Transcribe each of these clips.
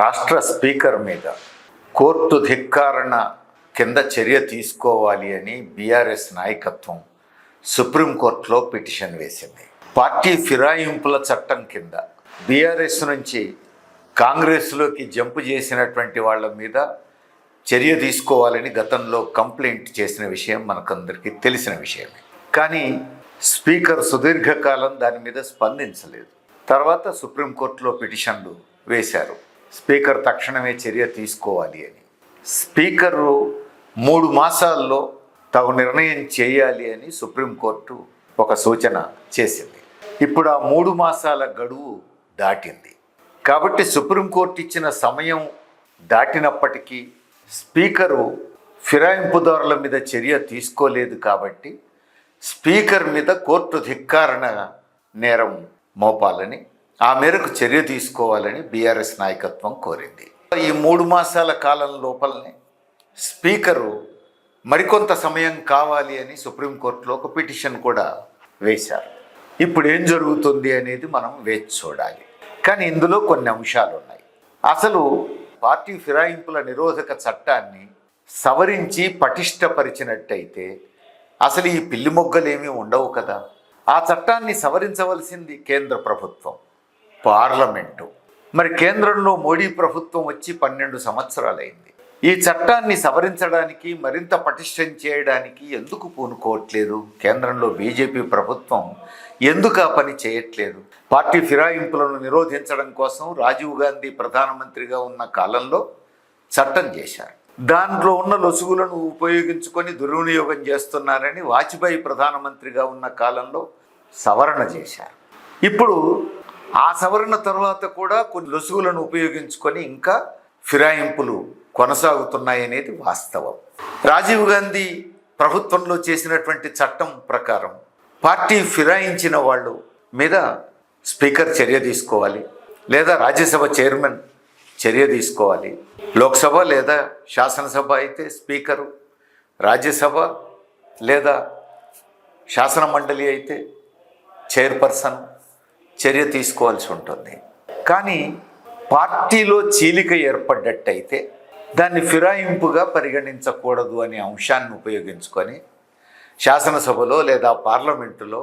రాష్ట్ర స్పీకర్ మీద కోర్టు ధిక్కారణ కింద చర్య తీసుకోవాలి అని బీఆర్ఎస్ నాయకత్వం సుప్రీంకోర్టులో పిటిషన్ వేసింది. పార్టీ ఫిరాయింపుల చట్టం కింద బీఆర్ఎస్ నుంచి కాంగ్రెస్లోకి జంపు చేసినటువంటి వాళ్ళ మీద చర్య తీసుకోవాలని గతంలో కంప్లైంట్ చేసిన విషయం మనకందరికీ తెలిసిన విషయమే. కానీ స్పీకర్ సుదీర్ఘకాలం దాని మీద స్పందించలేదు. తర్వాత సుప్రీంకోర్టులో పిటిషన్లు వేశారు. స్పీకర్ తక్షణమే చర్య తీసుకోవాలి అని. స్పీకరు మూడు మాసాల్లో తగు నిర్ణయం చేయాలి అని సుప్రీంకోర్టు ఒక సూచన చేసింది. ఇప్పుడు ఆ మూడు మాసాల గడువు దాటింది. కాబట్టి సుప్రీంకోర్టు ఇచ్చిన సమయం దాటినప్పటికీ స్పీకరు ఫిరాయింపుదారుల మీద చర్య తీసుకోలేదు కాబట్టి స్పీకర్ మీద కోర్టు ధిక్కారణ నేరం మోపాలని ఆ మేరకు చర్య తీసుకోవాలని బీఆర్ఎస్ నాయకత్వం కోరింది. ఈ మూడు మాసాల కాలం లోపలనే స్పీకరు మరికొంత సమయం కావాలి అని సుప్రీంకోర్టులో ఒక పిటిషన్ కూడా వేశారు. ఇప్పుడు ఏం జరుగుతుంది అనేది మనం వేచి చూడాలి. కానీ ఇందులో కొన్ని అంశాలు ఉన్నాయి. అసలు పార్టీ ఫిరాయింపుల నిరోధక చట్టాన్ని సవరించి పటిష్టపరిచినట్టయితే అసలు ఈ పిల్లి మొగ్గలేమీ ఉండవు కదా? ఆ చట్టాన్ని సవరించవలసింది కేంద్ర ప్రభుత్వం. పార్లమెంటు. మరి కేంద్రంలో మోడీ ప్రభుత్వం వచ్చి పన్నెండు సంవత్సరాలైంది. ఈ చట్టాన్ని సవరించడానికి మరింత పటిష్టం చేయడానికి ఎందుకు పూనుకోవట్లేదు? కేంద్రంలో బీజేపీ ప్రభుత్వం ఎందుకు ఆ పని చేయట్లేదు? పార్టీ ఫిరాయింపులను నిరోధించడం కోసం రాజీవ్ గాంధీ ప్రధానమంత్రిగా ఉన్న కాలంలో చట్టం చేశారు. దాంట్లో ఉన్న లొసుగులను ఉపయోగించుకొని దుర్వినియోగం చేస్తున్నారని వాజ్పేయి ప్రధానమంత్రిగా ఉన్న కాలంలో సవరణ చేశారు. ఇప్పుడు ఆ సవరణ తర్వాత కూడా కొన్ని లొసుగులను ఉపయోగించుకొని ఇంకా ఫిరాయింపులు కొనసాగుతున్నాయనేది వాస్తవం. రాజీవ్ గాంధీ ప్రభుత్వంలో చేసినటువంటి చట్టం ప్రకారం పార్టీ ఫిరాయించిన వాళ్ళు మీద స్పీకర్ చర్య తీసుకోవాలి లేదా రాజ్యసభ చైర్మన్ చర్య తీసుకోవాలి. లోక్సభ లేదా శాసనసభ అయితే స్పీకరు రాజ్యసభ లేదా శాసన మండలి అయితే చైర్పర్సన్ చర్య తీసుకోవాల్సి ఉంటుంది. కానీ పార్టీలో చీలిక ఏర్పడ్డట్టయితే దాన్ని ఫిరాయింపుగా పరిగణించకూడదు అనే అంశాన్ని ఉపయోగించుకొని శాసనసభలో లేదా పార్లమెంటులో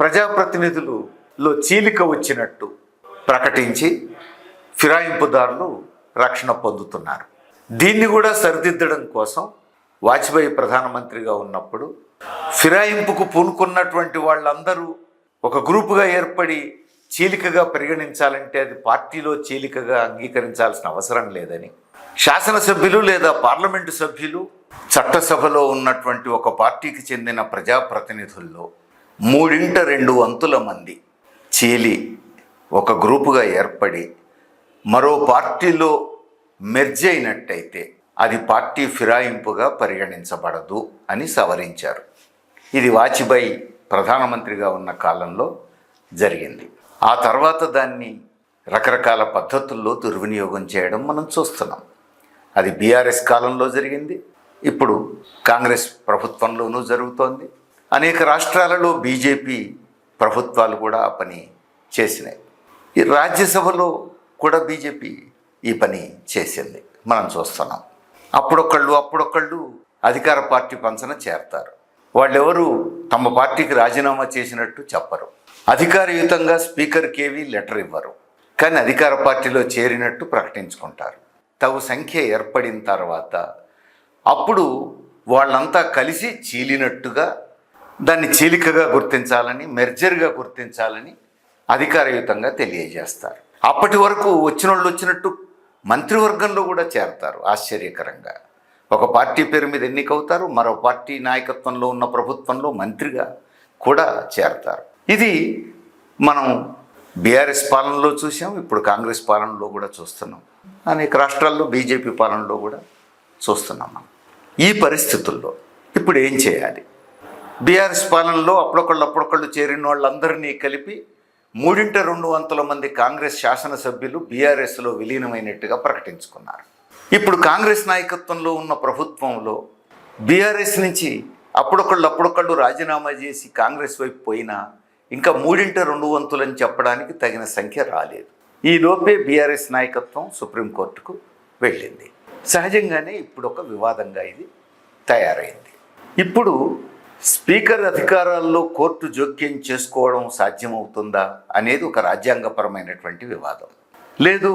ప్రజాప్రతినిధులలో చీలిక వచ్చినట్టు ప్రకటించి ఫిరాయింపుదారులు రక్షణ పొందుతున్నారు. దీన్ని కూడా సరిదిద్దడం కోసం వాజ్పేయి ప్రధానమంత్రిగా ఉన్నప్పుడు ఫిరాయింపుకు పూనుకున్నటువంటి వాళ్ళందరూ ఒక గ్రూపుగా ఏర్పడి చీలికగా పరిగణించాలంటే అది పార్టీలో చీలికగా అంగీకరించాల్సిన అవసరం లేదని. శాసనసభ్యులు లేదా పార్లమెంటు సభ్యులు చట్టసభలో ఉన్నటువంటి ఒక పార్టీకి చెందిన ప్రజాప్రతినిధుల్లో మూడింట రెండు వంతుల మంది చీలి ఒక గ్రూపుగా ఏర్పడి మరో పార్టీలో మెర్జ్ అయినట్టయితే అది పార్టీ ఫిరాయింపుగా పరిగణించబడదు అని సవరించారు. ఇది వాచిబాయి ప్రధానమంత్రిగా ఉన్న కాలంలో జరిగింది. ఆ తర్వాత దాన్ని రకరకాల పద్ధతుల్లో దుర్వినియోగం చేయడం మనం చూస్తున్నాం. అది బీఆర్ఎస్ కాలంలో జరిగింది. ఇప్పుడు కాంగ్రెస్ ప్రభుత్వంలోనూ జరుగుతోంది. అనేక రాష్ట్రాలలో బీజేపీ ప్రభుత్వాలు కూడా ఆ పని చేసినాయి. ఈ రాజ్యసభలో కూడా బీజేపీ ఈ పని చేసింది. మనం చూస్తున్నాం. అప్పుడొకళ్ళు అప్పుడొకళ్ళు అధికార పార్టీ పంచన చేరతారు. వాళ్ళెవరు తమ పార్టీకి రాజీనామా చేసినట్టు చెప్పరు. అధికారయుతంగా స్పీకర్కి ఏవి లెటర్ ఇవ్వరు. కానీ అధికార పార్టీలో చేరినట్టు ప్రకటించుకుంటారు. తగు సంఖ్య ఏర్పడిన తర్వాత అప్పుడు వాళ్ళంతా కలిసి చీలినట్టుగా దాన్ని చీలికగా గుర్తించాలని మెర్జర్గా గుర్తించాలని అధికారయుతంగా తెలియజేస్తారు. అప్పటి వరకు వచ్చిన వాళ్ళు వచ్చినట్టు మంత్రివర్గంలో కూడా చేరతారు ఆశ్చర్యకరంగా. ఒక పార్టీ పేరు మీద ఎన్నికవుతారు మరో పార్టీ నాయకత్వంలో ఉన్న ప్రభుత్వంలో మంత్రిగా కూడా చేరతారు. ఇది మనం బీఆర్ఎస్ పాలనలో చూసాం ఇప్పుడు కాంగ్రెస్ పాలనలో కూడా చూస్తున్నాం. అనేక రాష్ట్రాల్లో బీజేపీ పాలనలో కూడా చూస్తున్నాం మనం. ఈ పరిస్థితుల్లో ఇప్పుడు ఏం చేయాలి? బీఆర్ఎస్ పాలనలో అప్పుడొకళ్ళు అప్పుడొకళ్ళు చేరిన వాళ్ళందరినీ కలిపి మూడింట రెండు వంతుల మంది కాంగ్రెస్ శాసనసభ్యులు బీఆర్ఎస్లో విలీనమైనట్టుగా ప్రకటించుకున్నారు. ఇప్పుడు కాంగ్రెస్ నాయకత్వంలో ఉన్న ప్రభుత్వంలో బీఆర్ఎస్ నుంచి అప్పుడొకళ్ళు అప్పుడొకళ్ళు రాజీనామా చేసి కాంగ్రెస్ వైపు పోయినా ఇంకా మూడింట రెండు వంతులని చెప్పడానికి తగిన సంఖ్య రాలేదు. ఈ లోపే బీఆర్ఎస్ నాయకత్వం సుప్రీంకోర్టుకు వెళ్ళింది. సహజంగానే ఇప్పుడు ఒక వివాదంగా ఇది తయారైంది. ఇప్పుడు స్పీకర్ అధికారాల్లో కోర్టు జోక్యం చేసుకోవడం సాధ్యమవుతుందా అనేది ఒక రాజ్యాంగపరమైనటువంటి వివాదం. లేదు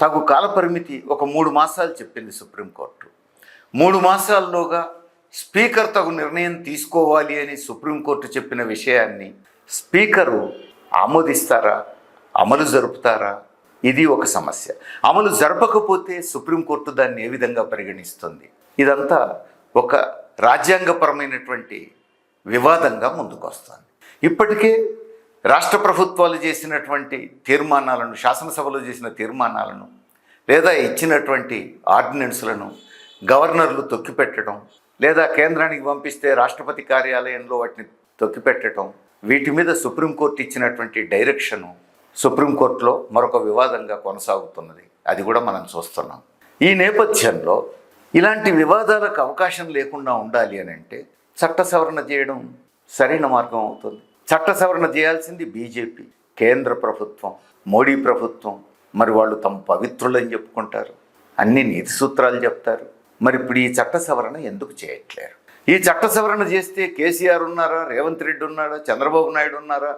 తగు కాలపరిమితి ఒక మూడు మాసాలు చెప్పింది సుప్రీంకోర్టు. మూడు మాసాల్లోగా స్పీకర్ తగు నిర్ణయం తీసుకోవాలి అని సుప్రీంకోర్టు చెప్పిన విషయాన్ని స్పీకరు ఆమోదిస్తారా? అమలు జరుపుతారా? ఇది ఒక సమస్య. అమలు జరపకపోతే సుప్రీంకోర్టు దాన్ని ఏ విధంగా పరిగణిస్తుంది? ఇదంతా ఒక రాజ్యాంగపరమైనటువంటి వివాదంగా ముందుకు వస్తుంది ఇప్పటికే రాష్ట్ర ప్రభుత్వాలు చేసినటువంటి తీర్మానాలను శాసనసభలో చేసిన తీర్మానాలను లేదా ఇచ్చినటువంటి ఆర్డినెన్స్లను గవర్నర్లు తొక్కిపెట్టడం లేదా కేంద్రానికి పంపిస్తే రాష్ట్రపతి కార్యాలయంలో వాటిని తొక్కిపెట్టడం వీటి మీద సుప్రీంకోర్టు ఇచ్చినటువంటి డైరెక్షను సుప్రీంకోర్టులో మరొక వివాదంగా కొనసాగుతున్నది. అది కూడా మనం చూస్తున్నాం. ఈ నేపథ్యంలో ఇలాంటి వివాదాలకు అవకాశం లేకుండా ఉండాలి అని అంటే చట్ట సవరణ చేయడం సరైన మార్గం అవుతుంది. చట్ట సవరణ చేయాల్సింది బీజేపీ. కేంద్ర ప్రభుత్వం మోడీ ప్రభుత్వం. మరి వాళ్ళు తమ పవిత్రులని చెప్పుకుంటారు. అన్ని నీతి సూత్రాలు చెప్తారు. మరి ఇప్పుడు ఈ చట్ట సవరణ ఎందుకు చేయట్లేరు? ఈ చట్ట సవరణ చేస్తే కేసీఆర్ ఉన్నారా? రేవంత్ రెడ్డి ఉన్నారా చంద్రబాబు నాయుడు ఉన్నారా?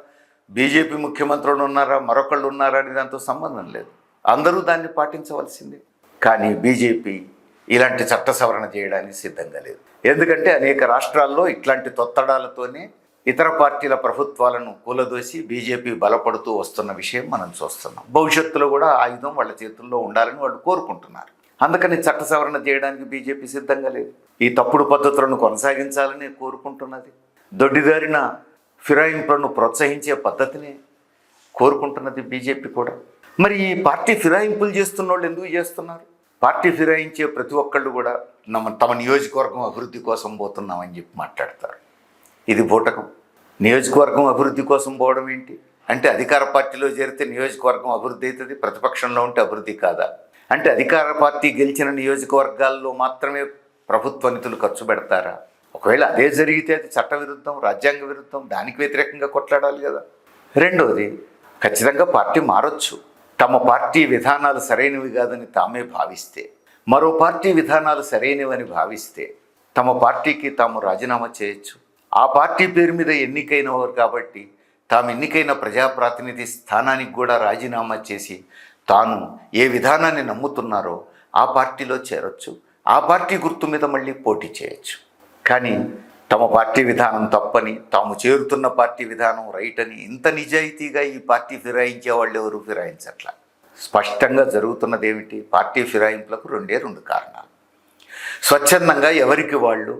బీజేపీ ముఖ్యమంత్రులు ఉన్నారా? మరొకళ్ళు ఉన్నారా అని దాంతో సంబంధం లేదు. అందరూ దాన్ని పాటించవలసిందే. కానీ బీజేపీ ఇలాంటి చట్ట సవరణ చేయడానికి సిద్ధంగా లేదు. ఎందుకంటే అనేక రాష్ట్రాల్లో ఇట్లాంటి తొత్తడాలతోనే ఇతర పార్టీల ప్రభుత్వాలను కూలదోసి బీజేపీ బలపడుతూ వస్తున్న విషయం మనం చూస్తున్నాం. భవిష్యత్తులో కూడా ఆయుధం వాళ్ళ చేతుల్లో ఉండాలని వాళ్ళు కోరుకుంటున్నారు. అందుకని చట్ట సవరణ చేయడానికి బీజేపీ సిద్ధంగా లేదు. ఈ తప్పుడు పద్ధతులను కొనసాగించాలని కోరుకుంటున్నది. దొడ్డిదారిన ఫిరాయింపులను ప్రోత్సహించే పద్ధతిని కోరుకుంటున్నది బీజేపీ కూడా. మరి ఈ పార్టీ ఫిరాయింపులు చేస్తున్న వాళ్ళు ఎందుకు చేస్తున్నారు? పార్టీ ఫిరాయించే ప్రతి ఒక్కళ్ళు కూడా నమ్మ తమ నియోజకవర్గం అభివృద్ధి కోసం పోతున్నామని చెప్పి మాట్లాడతారు. ఇది బూటకం. నియోజకవర్గం అభివృద్ధి కోసం పోవడం ఏంటి? అంటే అధికార పార్టీలో చేరితే నియోజకవర్గం అభివృద్ధి అవుతుంది ప్రతిపక్షంలో ఉంటే అభివృద్ధి కాదా? అంటే అధికార పార్టీ గెలిచిన నియోజకవర్గాల్లో మాత్రమే ప్రభుత్వ నిధులు ఖర్చు పెడతారా? ఒకవేళ అదే జరిగితే అది చట్ట విరుద్ధం రాజ్యాంగ విరుద్ధం దానికి వ్యతిరేకంగా కొట్లాడాలి కదా. రెండోది ఖచ్చితంగా పార్టీ మారొచ్చు. తమ పార్టీ విధానాలు సరైనవి కాదని తామే భావిస్తే మరో పార్టీ విధానాలు సరైనవని భావిస్తే తమ పార్టీకి తాము రాజీనామా చేయొచ్చు. ఆ పార్టీ పేరు మీద ఎన్నికైన వారు కాబట్టి తాము ఎన్నికైన ప్రజాప్రాతినిధి స్థానానికి కూడా రాజీనామా చేసి తాను ఏ విధానాన్ని నమ్ముతున్నారో ఆ పార్టీలో చేరొచ్చు. ఆ పార్టీ గుర్తు మీద మళ్ళీ పోటీ చేయొచ్చు. కానీ తమ పార్టీ విధానం తప్పని తాము చేరుతున్న పార్టీ విధానం రైట్ అని ఇంత నిజాయితీగా ఈ పార్టీ ఫిరాయించే వాళ్ళు ఎవరు? ఫిరాయించట్ల. స్పష్టంగా జరుగుతున్నది ఏమిటి పార్టీ ఫిరాయింపులకు రెండే రెండు కారణాలు. స్వచ్ఛందంగా ఎవరికి వాళ్ళు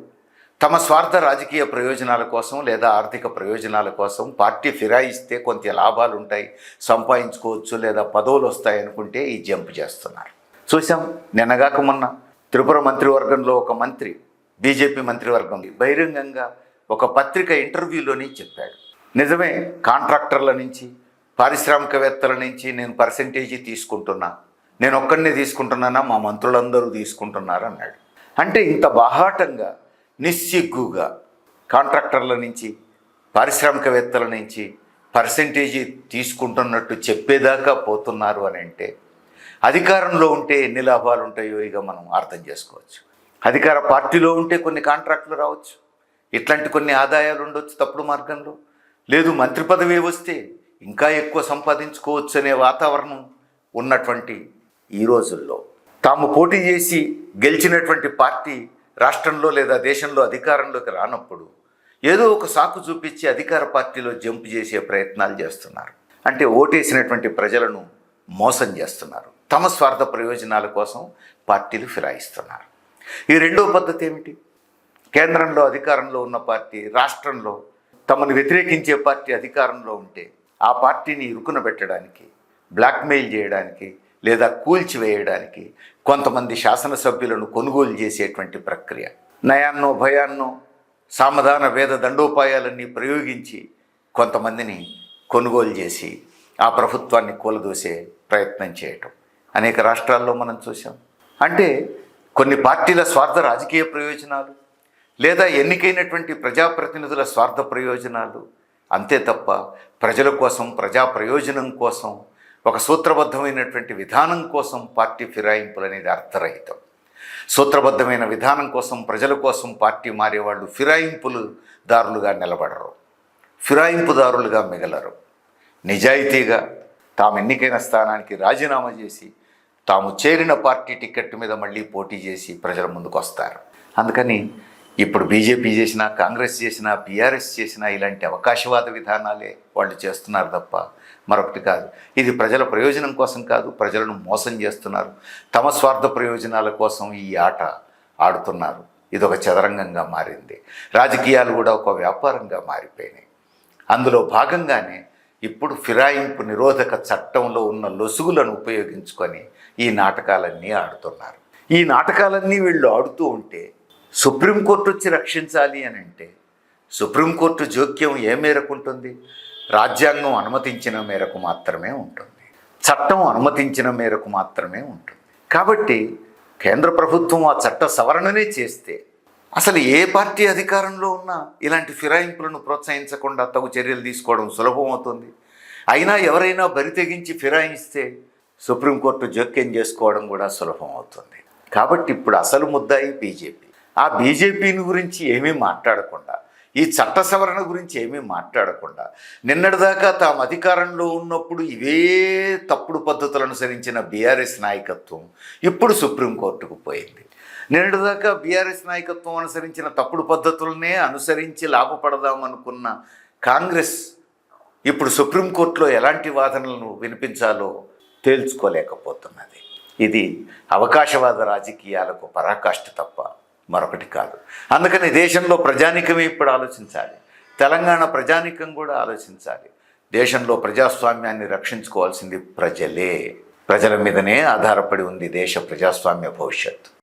తమ స్వార్థ రాజకీయ ప్రయోజనాల కోసం లేదా ఆర్థిక ప్రయోజనాల కోసం పార్టీ ఫిరాయిస్తే కొంత లాభాలు ఉంటాయి సంపాదించుకోవచ్చు లేదా పదవులు వస్తాయి అనుకుంటే ఈ జంప్ చేస్తున్నారు. చూసాం నిన్నగాక మొన్న త్రిపుర మంత్రివర్గంలో ఒక మంత్రి బీజేపీ మంత్రివర్గం బహిరంగంగా ఒక పత్రిక ఇంటర్వ్యూలోనే చెప్పాడు. నిజమే కాంట్రాక్టర్ల నుంచి పారిశ్రామికవేత్తల నుంచి నేను పర్సంటేజీ తీసుకుంటున్నా నేను ఒక్కడిని తీసుకుంటున్నానా మా మంత్రులందరూ తీసుకుంటున్నారు అన్నాడు అంటే ఇంత బాహాటంగా నిస్సిగ్గుగా కాంట్రాక్టర్ల నుంచి పారిశ్రామికవేత్తల నుంచి పర్సంటేజీ తీసుకుంటున్నట్టు చెప్పేదాకా పోతున్నారు అని అంటే అధికారంలో ఉంటే ఎన్ని లాభాలు ఉంటాయో ఇక మనం అర్థం చేసుకోవచ్చు. అధికార పార్టీలో ఉంటే కొన్ని కాంట్రాక్టులు రావచ్చు. ఇట్లాంటి కొన్ని ఆదాయాలు ఉండొచ్చు తప్పుడు మార్గంలో. లేదు మంత్రి పదవి వస్తే ఇంకా ఎక్కువ సంపాదించుకోవచ్చు అనే వాతావరణం ఉన్నటువంటి ఈ రోజుల్లో. తాము పోటీ చేసి గెలిచినటువంటి పార్టీ రాష్ట్రంలో లేదా దేశంలో అధికారంలోకి రానప్పుడు ఏదో ఒక సాకు చూపించి అధికార పార్టీలో జంప్ చేసే ప్రయత్నాలు చేస్తున్నారు. అంటే ఓటేసినటువంటి ప్రజలను మోసం చేస్తున్నారు. తమ స్వార్థ ప్రయోజనాల కోసం పార్టీలు ఫిరాయిస్తున్నారు. ఈ రెండో పద్ధతి ఏమిటి? కేంద్రంలో అధికారంలో ఉన్న పార్టీ రాష్ట్రంలో తమను వ్యతిరేకించే పార్టీ అధికారంలో ఉంటే ఆ పార్టీని ఇరుకున పెట్టడానికి బ్లాక్మెయిల్ చేయడానికి లేదా కూల్చివేయడానికి కొంతమంది శాసనసభ్యులను కొనుగోలు చేసేటువంటి ప్రక్రియ. నయాన్నో భయాన్నో సామధాన వేద దండోపాయాలన్నీ ప్రయోగించి కొంతమందిని కొనుగోలు చేసి ఆ ప్రభుత్వాన్ని కూలదోసే ప్రయత్నం చేయటం. అనేక రాష్ట్రాల్లో మనం చూసాం అంటే కొన్ని పార్టీల స్వార్థ రాజకీయ ప్రయోజనాలు లేదా ఎన్నికైనటువంటి ప్రజాప్రతినిధుల స్వార్థ ప్రయోజనాలు. అంతే తప్ప ప్రజల కోసం ప్రజా ప్రయోజనం కోసం ఒక సూత్రబద్ధమైనటువంటి విధానం కోసం పార్టీ ఫిరాయింపులు అనేది అర్థరహితం. సూత్రబద్ధమైన విధానం కోసం ప్రజల కోసం పార్టీ మారేవాళ్ళు ఫిరాయింపులు దారులుగా నిలబడరు. ఫిరాయింపుదారులుగా మిగలరు. నిజాయితీగా తాము ఎన్నికైన స్థానానికి రాజీనామా చేసి తాము చేరిన పార్టీ టికెట్ మీద మళ్ళీ పోటీ చేసి ప్రజల ముందుకు వస్తారు అందుకని ఇప్పుడు బీజేపీ చేసినా కాంగ్రెస్ చేసినా బీఆర్ఎస్ చేసినా ఇలాంటి అవకాశవాద విధానాలే వాళ్ళు చేస్తున్నారు తప్ప మరొకటి కాదు. ఇది ప్రజల ప్రయోజనం కోసం కాదు ప్రజలను మోసం చేస్తున్నారు. తమ స్వార్థ ప్రయోజనాల కోసం ఈ ఆట ఆడుతున్నారు. ఇది ఒక చదరంగంగా మారింది. రాజకీయాలు కూడా ఒక వ్యాపారంగా మారిపోయినాయి. అందులో భాగంగానే ఇప్పుడు ఫిరాయింపు నిరోధక చట్టంలో ఉన్న లొసుగులను ఉపయోగించుకొని ఈ నాటకాలన్నీ ఆడుతున్నారు. ఈ నాటకాలన్నీ వీళ్ళు ఆడుతూ ఉంటే సుప్రీంకోర్టు వచ్చి రక్షించాలి అని అంటే సుప్రీంకోర్టు జోక్యం ఏ మేరకు ఉంటుంది? రాజ్యాంగం అనుమతించిన మేరకు మాత్రమే ఉంటుంది. చట్టం అనుమతించిన మేరకు మాత్రమే ఉంటుంది. కాబట్టి కేంద్ర ప్రభుత్వం ఆ చట్ట సవరణనే చేస్తే అసలు ఏ పార్టీ అధికారంలో ఉన్నా ఇలాంటి ఫిరాయింపులను ప్రోత్సహించకుండా తగు చర్యలు తీసుకోవడం సులభం అవుతుంది. అయినా ఎవరైనా బరి తెగించి ఫిరాయిస్తే సుప్రీంకోర్టు జోక్యం చేసుకోవడం కూడా సులభం అవుతుంది. కాబట్టి ఇప్పుడు అసలు ముద్దాయి బీజేపీ. ఆ బీజేపీని గురించి ఏమీ మాట్లాడకుండా ఈ చట్ట సవరణ గురించి ఏమీ మాట్లాడకుండా నిన్నటిదాకా తాము అధికారంలో ఉన్నప్పుడు ఇవే తప్పుడు పద్ధతులు అనుసరించిన బీఆర్ఎస్ నాయకత్వం ఇప్పుడు సుప్రీంకోర్టుకు పోయింది. నిన్నటిదాకా బీఆర్ఎస్ నాయకత్వం అనుసరించిన తప్పుడు పద్ధతులనే అనుసరించి లాభపడదామనుకున్న కాంగ్రెస్ ఇప్పుడు సుప్రీంకోర్టులో ఎలాంటి వాదనలను వినిపించాలో తేల్చుకోలేకపోతున్నది. ఇది అవకాశవాద రాజకీయాలకు పరాకాష్ఠ తప్ప మరొకటి కాదు. అందుకని దేశంలో ప్రజానికమే ఇప్పుడు ఆలోచించాలి. తెలంగాణ ప్రజానికం కూడా ఆలోచించాలి. దేశంలో ప్రజాస్వామ్యాన్ని రక్షించుకోవాల్సింది ప్రజలే. ప్రజల మీదనే ఆధారపడి ఉంది దేశ ప్రజాస్వామ్య భవిష్యత్తు.